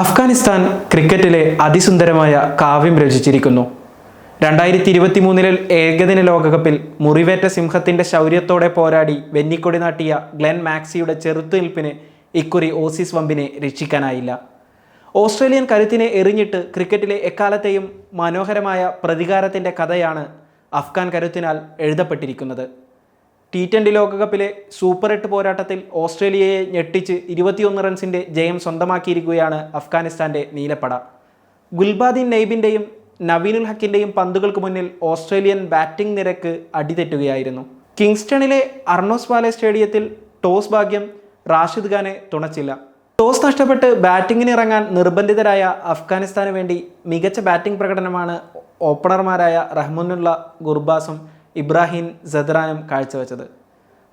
അഫ്ഗാനിസ്ഥാൻ ക്രിക്കറ്റിലെ അതിസുന്ദരമായ കാവ്യം രചിച്ചിരിക്കുന്നു. രണ്ടായിരത്തി ഇരുപത്തി മൂന്നിലെ ഏകദിന ലോകകപ്പിൽ മുറിവേറ്റ സിംഹത്തിന്റെ ശൗര്യത്തോടെ പോരാടി വെന്നിക്കൊടി നാട്ടിയ ഗ്ലെൻ മാക്സിയുടെ ചെറുത്തുനിൽപ്പിന് ഇക്കുറി ഓസീസ് വമ്പിനെ രക്ഷിക്കാനായില്ല. ഓസ്ട്രേലിയൻ കരുത്തിനെ എറിഞ്ഞിട്ട് ക്രിക്കറ്റിലെ എക്കാലത്തെയും മനോഹരമായ പ്രതികാരത്തിന്റെ കഥയാണ് അഫ്ഗാൻ കരുത്തിനാൽ എഴുതപ്പെട്ടിരിക്കുന്നത്. ടി ട്വന്റി ലോകകപ്പിലെ സൂപ്പർ എട്ട് പോരാട്ടത്തിൽ ഓസ്ട്രേലിയയെ ഞെട്ടിച്ച് ഇരുപത്തിയൊന്ന് റൺസിന്റെ ജയം സ്വന്തമാക്കിയിരിക്കുകയാണ് അഫ്ഗാനിസ്ഥാന്റെ നീലപ്പട. ഗുൽബാദിൻ നെയ്ബിന്റെയും നവീനുൽ ഹക്കിന്റെയും പന്തുകൾക്ക് മുന്നിൽ ഓസ്ട്രേലിയൻ ബാറ്റിംഗ് നിരക്ക് അടിതെറ്റുകയായിരുന്നു. കിങ്സ്റ്റണിലെ അർണോസ് വാലെ സ്റ്റേഡിയത്തിൽ ടോസ് ഭാഗ്യം റാഷിദ് ഖാനെ തുണച്ചില്ല. ടോസ് നഷ്ടപ്പെട്ട് ബാറ്റിങ്ങിന് ഇറങ്ങാൻ നിർബന്ധിതരായ അഫ്ഗാനിസ്ഥാന് വേണ്ടി മികച്ച ബാറ്റിംഗ് പ്രകടനമാണ് ഓപ്പണർമാരായ റഹ്മുനുള്ള ഗുർബാസും ഇബ്രാഹിം സദ്റാനും കാഴ്ചവെച്ചത്.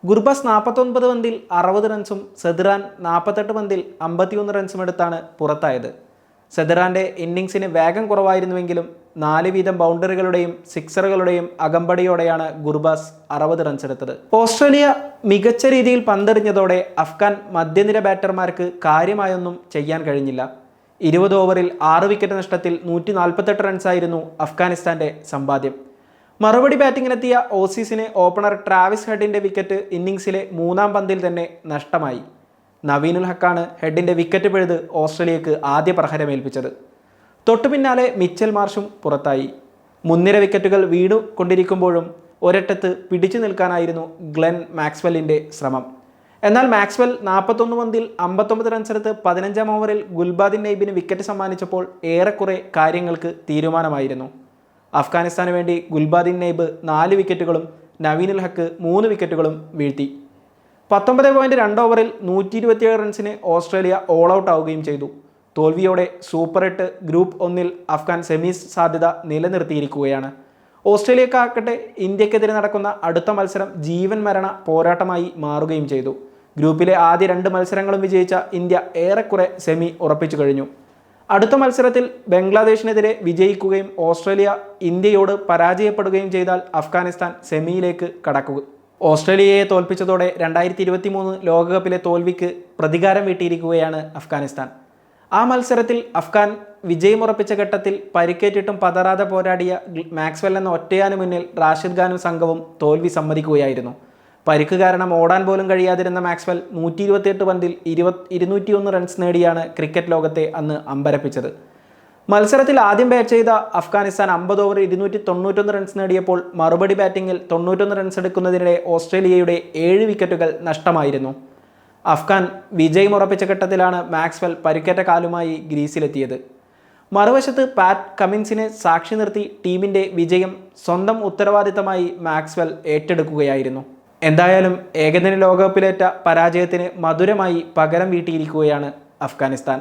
ഗുർബാസ് നാൽപ്പത്തൊൻപത് പന്തിൽ അറുപത് റൺസും സദ്റാൻ നാൽപ്പത്തെട്ട് പന്തിൽ അമ്പത്തിയൊന്ന് റൺസും എടുത്താണ് പുറത്തായത്. സദ്റാന്റെ ഇന്നിങ്സിന് വേഗം കുറവായിരുന്നുവെങ്കിലും നാല് വീതം ബൗണ്ടറികളുടെയും സിക്സറുകളുടെയും അകമ്പടിയോടെയാണ് ഗുർബാസ് അറുപത് റൺസ് എടുത്തത്. ഓസ്ട്രേലിയ മികച്ച രീതിയിൽ പന്തെറിഞ്ഞതോടെ അഫ്ഗാൻ മധ്യനിര ബാറ്റർമാർക്ക് കാര്യമായൊന്നും ചെയ്യാൻ കഴിഞ്ഞില്ല. ഇരുപത് ഓവറിൽ ആറ് വിക്കറ്റ് നഷ്ടത്തിൽ നൂറ്റി നാൽപ്പത്തെട്ട് റൺസായിരുന്നു അഫ്ഗാനിസ്ഥാന്റെ സമ്പാദ്യം. മറുപടി ബാറ്റിങ്ങിനെത്തിയ ഓസീസിന് ഓപ്പണർ ട്രാവിസ് ഹെഡിന്റെ വിക്കറ്റ് ഇന്നിംഗ്സിലെ മൂന്നാം പന്തിൽ തന്നെ നഷ്ടമായി. നവീനുൽ ഹക്കാണ് ഹെഡിന്റെ വിക്കറ്റ് പിഴുത് ഓസ്ട്രേലിയക്ക് ആദ്യ പ്രഹരമേൽപ്പിച്ചത്. തൊട്ടു പിന്നാലെ മിച്ചൽ മാർഷും പുറത്തായി. മുൻനിര വിക്കറ്റുകൾ വീണു കൊണ്ടിരിക്കുമ്പോഴും ഒരറ്റത്ത് പിടിച്ചു നിൽക്കാനായിരുന്നു ഗ്ലെൻ മാക്സ്വെല്ലിന്റെ ശ്രമം. എന്നാൽ മാക്സ്വെൽ നാൽപ്പത്തൊന്ന് പന്തിൽ അമ്പത്തൊമ്പത് റൺസെടുത്ത് പതിനഞ്ചാം ഓവറിൽ ഗുൽബാദിൻ നെയ്ബിന് വിക്കറ്റ് സമ്മാനിച്ചപ്പോൾ ഏറെക്കുറെ കാര്യങ്ങൾക്ക് തീരുമാനമായിരുന്നു. അഫ്ഗാനിസ്ഥാന് വേണ്ടി ഗുൽബാദിൻ നെയ്ബ് നാല് വിക്കറ്റുകളും നവീനുൽ ഹക്ക് മൂന്ന് വിക്കറ്റുകളും വീഴ്ത്തി. പത്തൊമ്പത് പോയിന്റ് രണ്ട് ഓവറിൽ നൂറ്റി ഇരുപത്തിയേഴ് റൺസിന് ഓസ്ട്രേലിയ ഓൾ ഔട്ട് ആവുകയും ചെയ്തു. തോൽവിയോടെ സൂപ്പർ എട്ട് ഗ്രൂപ്പ് ഒന്നിൽ അഫ്ഗാൻ സെമീസ് സാധ്യത നിലനിർത്തിയിരിക്കുകയാണ്. ഓസ്ട്രേലിയക്കാകട്ടെ ഇന്ത്യക്കെതിരെ നടക്കുന്ന അടുത്ത മത്സരം ജീവൻ മരണ പോരാട്ടമായി മാറുകയും ചെയ്തു. ഗ്രൂപ്പിലെ ആദ്യ രണ്ട് മത്സരങ്ങളും വിജയിച്ച ഇന്ത്യ ഏറെക്കുറെ സെമി ഉറപ്പിച്ചു കഴിഞ്ഞു. അടുത്ത മത്സരത്തിൽ ബംഗ്ലാദേശിനെതിരെ വിജയിക്കുകയും ഓസ്ട്രേലിയ ഇന്ത്യയോട് പരാജയപ്പെടുകയും ചെയ്താൽ അഫ്ഗാനിസ്ഥാൻ സെമിയിലേക്ക് കടക്കുക. ഓസ്ട്രേലിയയെ തോൽപ്പിച്ചതോടെ രണ്ടായിരത്തി ഇരുപത്തി മൂന്ന് ലോകകപ്പിലെ തോൽവിക്ക് പ്രതികാരം വീട്ടിയിരിക്കുകയാണ് അഫ്ഗാനിസ്ഥാൻ. ആ മത്സരത്തിൽ അഫ്ഗാൻ വിജയമുറപ്പിച്ച ഘട്ടത്തിൽ പരിക്കേറ്റിട്ടും പതറാതെ പോരാടിയ മാക്സ്വെൽ എന്ന ഒറ്റയാനു മുന്നിൽ റാഷിദ് ഖാനും സംഘവും തോൽവി സമ്മതിക്കുകയായിരുന്നു. പരിക്ക് കാരണം ഓടാൻ പോലും കഴിയാതിരുന്ന മാക്സ്വെൽ നൂറ്റി ഇരുപത്തിയെട്ട് പന്തിൽ ഇരുപത് ഇരുന്നൂറ്റിയൊന്ന് റൺസ് നേടിയാണ് ക്രിക്കറ്റ് ലോകത്തെ അന്ന് അമ്പരപ്പിച്ചത്. മത്സരത്തിൽ ആദ്യം ബാറ്റ് ചെയ്ത അഫ്ഗാനിസ്ഥാൻ അമ്പത് ഓവർ ഇരുന്നൂറ്റി തൊണ്ണൂറ്റൊന്ന് റൺസ് നേടിയപ്പോൾ മറുപടി ബാറ്റിംഗിൽ തൊണ്ണൂറ്റൊന്ന് റൺസ് എടുക്കുന്നതിനിടെ ഓസ്ട്രേലിയയുടെ ഏഴ് വിക്കറ്റുകൾ നഷ്ടമായിരുന്നു. അഫ്ഗാൻ വിജയം ഉറപ്പിച്ച ഘട്ടത്തിലാണ് മാക്സ്വെൽ പരിക്കേറ്റ കാലുമായി ഗ്രീസിലെത്തിയത്. മറുവശത്ത് പാറ്റ് കമിൻസിനെ സാക്ഷി നിർത്തി ടീമിന്റെ വിജയം സ്വന്തം ഉത്തരവാദിത്തമായി മാക്സ്വെൽ ഏറ്റെടുക്കുകയായിരുന്നു. എന്തായാലും ഏകദിന ലോകകപ്പിലേറ്റ പരാജയത്തിന് മധുരമായി പകരം വീട്ടിയിരിക്കുകയാണ് അഫ്ഗാനിസ്ഥാൻ.